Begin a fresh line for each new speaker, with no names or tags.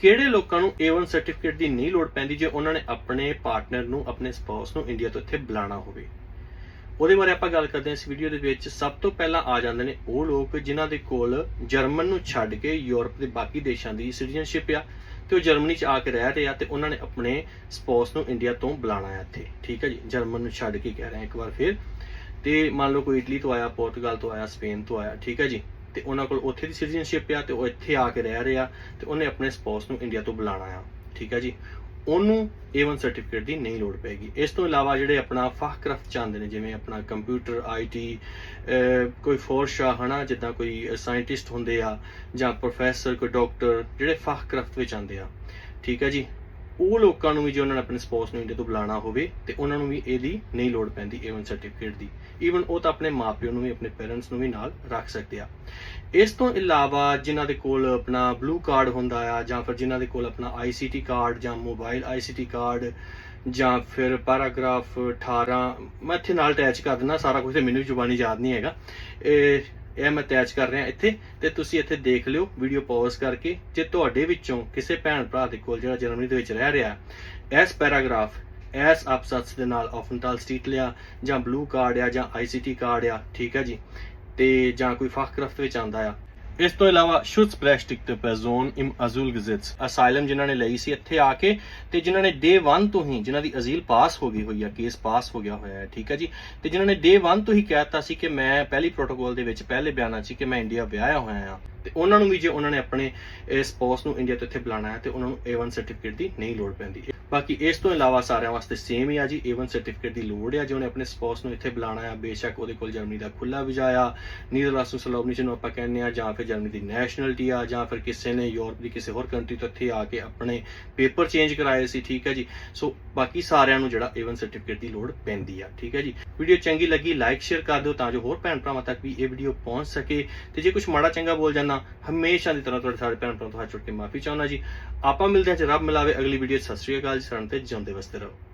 ਕਿਹੜੇ ਲੋਕਾਂ ਨੂੰ A1 ਸਰਟੀਫਿਕੇਟ ਦੀ ਨਹੀਂ ਲੋੜ ਪੈਂਦੀ ਜੇ ਉਹਨਾਂ ਨੇ ਆਪਣੇ ਪਾਰਟਨਰ ਨੂੰ, ਆਪਣੇ ਸਪਾਊਸ ਨੂੰ ਇੰਡੀਆ ਤੋਂ ਇੱਥੇ ਬੁਲਾਣਾ ਹੋਵੇ? ਉਹਦੇ ਬਾਰੇ ਆਪਾਂ ਗੱਲ ਕਰਦੇ ਹਾਂ ਇਸ ਵੀਡੀਓ ਦੇ ਵਿੱਚ। ਸਭ ਤੋਂ ਪਹਿਲਾਂ ਆ ਜਾਂਦੇ ਨੇ ਉਹ ਲੋਕ ਜਿਨ੍ਹਾਂ ਦੇ ਕੋਲ ਜਰਮਨ ਨੂੰ ਛੱਡ ਕੇ ਯੂਰਪ ਦੇ ਬਾਕੀ ਦੇਸ਼ਾਂ ਦੀ ਸਿਟੀਜ਼ਨਸ਼ਿਪ ਆ ਤੇ ਉਹ ਜਰਮਨੀ 'ਚ ਆ ਕੇ ਰਹਿ ਰਹੇ ਆ ਤੇ ਉਹਨਾਂ ਨੇ ਆਪਣੇ ਸਪਾਊਸ ਨੂੰ ਇੰਡੀਆ ਤੋਂ ਬੁਲਾਣਾ ਹੈ ਇੱਥੇ। ਠੀਕ ਹੈ ਜੀ? ਜਰਮਨ ਨੂੰ ਛੱਡ ਕੇ ਕਹਿ ਰਹੇ ਆ ਇੱਕ ਵਾਰ ਫਿਰ। ਤੇ ਮੰਨ ਲਓ ਕੋਈ ਇਟਲੀ ਤੋਂ ਆਇਆ ਪੋਰਟੁਗਲ ਤੋਂ ਆਇਆ ਸਪੇਨ ਤੋਂ ਆਇਆ। ਠੀਕ ਹੈ ਜੀ? ਤੇ ਉਹਨਾਂ ਕੋਲ ਉੱਥੇ ਦੀ ਸਿਟੀਜ਼ਨਸ਼ਿਪ ਆ ਤੇ ਉਹ ਇੱਥੇ ਆ ਕੇ ਰਹਿ ਰਹੇ ਆ ਤੇ ਉਹਨੇ ਆਪਣੇ ਸਪਾਊਸ ਨੂੰ ਇੰਡੀਆ ਤੋਂ ਬੁਲਾਣਾ ਆ, ਠੀਕ ਹੈ ਜੀ? ਉਹਨੂੰ A1 ਸਰਟੀਫਿਕੇਟ ਦੀ ਨਹੀਂ ਲੋੜ ਪੈਗੀ ਇਸ ਤੋਂ ਇਲਾਵਾ ਜਿਹੜੇ ਆਪਣਾ ਫਾਹਕ੍ਰਾਫਟ ਚਾਹੁੰਦੇ ਨੇ, ਜਿਵੇਂ ਆਪਣਾ ਕੰਪਿਊਟਰ ਆਈਟੀ ਕੋਈ ਫੋਰਸ ਆ ਹਨਾ, ਜਿੱਦਾਂ ਕੋਈ ਸਾਇੰਟਿਸਟ ਹੁੰਦੇ ਆ ਜਾਂ ਪ੍ਰੋਫੈਸਰ ਕੋਈ ਡਾਕਟਰ ਜਿਹੜੇ ਫਾਹਕ੍ਰਾਫਟ ਵਿੱਚ ਆਉਂਦੇ ਆ, ਠੀਕ ਹੈ ਜੀ? ਉਹ ਲੋਕਾਂ ਨੂੰ ਵੀ ਜੇ ਉਹਨਾਂ ਨੇ ਆਪਣੇ ਸਪੋਰਟਸ ਨੂੰ ਇੰਡੀਆ ਤੋਂ ਬੁਲਾਣਾ ਹੋਵੇ ਤੇ ਉਹਨਾਂ ਨੂੰ ਵੀ ਇਹਦੀ ਨਹੀਂ ਲੋੜ ਪੈਂਦੀ A1 ਸਰਟੀਫਿਕੇਟ ਦੀ। ਈਵਨ ਉਹ ਤਾਂ ਆਪਣੇ ਮਾਪਿਓ ਨੂੰ ਵੀ, ਆਪਣੇ ਪੇਰੈਂਟਸ ਨੂੰ ਵੀ ਨਾਲ ਰੱਖ ਸਕਦੇ ਆ। ਇਸ ਤੋਂ ਇਲਾਵਾ ਜਿਨ੍ਹਾਂ ਦੇ ਕੋਲ ਆਪਣਾ ਬਲੂ ਕਾਰਡ ਹੁੰਦਾ ਆ, ਜਾਂ ਫਿਰ ਜਿਨ੍ਹਾਂ ਦੇ ਕੋਲ ਆਪਣਾ ICT ਕਾਰਡ ਜਾਂ ਮੋਬਾਈਲ ICT ਕਾਰਡ ਜਾਂ ਫਿਰ ਪੈਰਾਗ੍ਰਾਫ 18 ਮੈਂ ਇੱਥੇ ਨਾਲ ਅਟੈਚ ਕਰ ਦਿੰਦਾ, ਸਾਰਾ ਕੁਝ ਤੇ ਮੈਨੂੰ ਵੀ ਜ਼ੁਬਾਨੀ ਯਾਦ ਨਹੀਂ ਹੈਗਾ। ਇਹ ਇਹ ਮੈਂ ਅਟੈਚ ਕਰ ਰਿਹਾ ਇੱਥੇ, ਤੇ ਤੁਸੀਂ ਇੱਥੇ ਦੇਖ ਲਿਓ ਵੀਡੀਓ ਪੌਜ਼ ਕਰਕੇ, ਜੇ ਤੁਹਾਡੇ ਵਿੱਚੋਂ ਕਿਸੇ ਭੈਣ ਭਰਾ ਦੇ ਕੋਲ ਜਿਹੜਾ ਜਰਮਨੀ ਦੇ ਵਿੱਚ ਰਹਿ ਰਿਹਾ, ਇਸ ਪੈਰਾਗ੍ਰਾਫ ਐਸ ਅਪਸਟਸ ਦੇ ਨਾਲ ਆਫਨਟਾਲ ਸਟੀਟ ਲਿਆ, ਜਾਂ ਬਲੂ ਕਾਰਡ ਆ, ਜਾਂ ICT ਕਾਰਡ ਆ, ਠੀਕ ਹੈ ਜੀ, ਤੇ ਜਾਂ ਕੋਈ ਫਾਖਕ੍ਰਾਫਟ ਵਿੱਚ ਆਂਦਾ ਆ ਇਸ ਤੋਂ ਇਲਾਵਾ Schutzberechtigte Person im Asylgesetz asylum ਜਿਨ੍ਹਾਂ ਨੇ ਲਈ ਸੀ ਇੱਥੇ ਆ ਕੇ ਤੇ ਜਿਨ੍ਹਾਂ ਨੇ ਡੇ 1 ਤੋਂ ਹੀ ਜਿਨ੍ਹਾਂ ਦੀ ਅਜ਼ੀਲ ਪਾਸ ਹੋ ਗਈ ਹੋਈ ਆ ਕੇਸ ਪਾਸ ਹੋ ਗਿਆ ਹੋਇਆ ਹੈ, ਠੀਕ ਹੈ ਜੀ? ਤੇ ਜਿਨ੍ਹਾਂ ਨੇ ਡੇ 1 ਤੋਂ ਹੀ ਕਹਿਤਾ ਸੀ ਕਿ ਮੈਂ ਪਹਿਲੀ ਪ੍ਰੋਟੋਕੋਲ ਦੇ ਵਿੱਚ ਪਹਿਲੇ ਬਿਆਨਾਂ 'ਚ ਸੀ ਕਿ ਮੈਂ ਇੰਡੀਆ ਵਿਆਹਿਆ ਹੋਇਆ ਆ ਤੇ ਉਹਨਾਂ ਨੂੰ ਵੀ ਜੇ ਉਹਨਾਂ ਨੇ ਆਪਣੇ ਸਪਾਊਸ ਨੂੰ ਇੰਡੀਆ ਤੋਂ ਇੱਥੇ ਬੁਲਾਣਾ ਹੈ ਤੇ ਉਹਨਾਂ ਨੂੰ A1 ਸਰਟੀਫਿਕੇਟ ਦੀ ਨਹੀਂ ਲੋੜ ਪੈਂਦੀ। ਬਾਕੀ ਇਸ ਤੋਂ ਇਲਾਵਾ ਸਾਰਿਆਂ ਵਾਸਤੇ ਸੇਮ ਹੀ ਆ ਜੀ A1 ਸਰਟੀਫਿਕੇਟ ਦੀ ਲੋੜ ਆ, ਜੇ ਉਹਨੇ ਆਪਣੇ ਸਪਾਊਸ ਨੂੰ ਇੱਥੇ ਬੁਲਾਣਾ ਆ, ਬੇਸ਼ੱਕ ਉਹਦੇ ਕੋਲ ਜਰਮਨੀ ਦਾ ਖੁੱਲਾ ਵੀਜ਼ਾ ਆ ਨੀਦਰਲਾਂਡਸ ਨੂੰ ਜਿਹਨੂੰ ਆਪਾਂ ਕਹਿੰਦੇ ਆ, ਜਾਂ ਫਿਰ ਜਰਮਨੀ ਦੀ ਨੈਸ਼ਨੈਲਿਟੀ ਆ, ਜਾਂ ਫਿਰ ਕਿਸੇ ਨੇ ਯੂਰਪ ਦੀ ਕਿਸੇ ਹੋਰ ਕੰਟਰੀ ਤੋਂ ਇੱਥੇ ਆ ਕੇ ਆਪਣੇ ਪੇਪਰ ਚੇਂਜ ਕਰਾਏ ਸੀ, ਠੀਕ ਹੈ ਜੀ? ਸੋ ਬਾਕੀ ਸਾਰਿਆਂ ਨੂੰ ਜਿਹੜਾ A1 ਸਰਟੀਫਿਕੇਟ ਦੀ ਲੋੜ ਪੈਂਦੀ ਆ, ਠੀਕ ਹੈ ਜੀ? ਵੀਡੀਓ ਚੰਗੀ ਲੱਗੀ ਲਾਈਕ ਸ਼ੇਅਰ ਕਰ ਦਿਓ ਤਾਂ ਜੋ ਹੋਰ ਭੈਣ ਭਰਾਵਾਂ ਤੱਕ ਵੀ ਇਹ ਵੀਡੀਓ ਪਹੁੰਚ ਸਕੇ। ਤੇ ਜੇ ਕੁਝ ਮਾੜਾ ਚੰਗਾ ਬੋਲ ਜਾਣਾ ਹਮੇਸ਼ਾ ਦੀ ਤਰ੍ਹਾਂ ਤੁਹਾਡੇ ਸਾਰੇ ਭੈਣ ਭਰਾਵਾਂ ਤੋਂ ਹੱਥ ਜੋੜ ਕੇ ਮਾਫੀ ਚਾਹੁੰਦਾ ਜੀ। ਆਪਾਂ ਮਿਲਦੇ ਹਾਂ ਜੇ, ਰੱਬ ਮਿਲਾਵੇ। ਅਗਲੀ ਵੀਡੀਓ ਸਤਿ ਸ਼੍ਰੀ ਅਕਾਲ ਜੀ ਸਰਨ ਤੇ ਜਿਉਂਦੇ ਵਸਦੇ ਰਹੋ।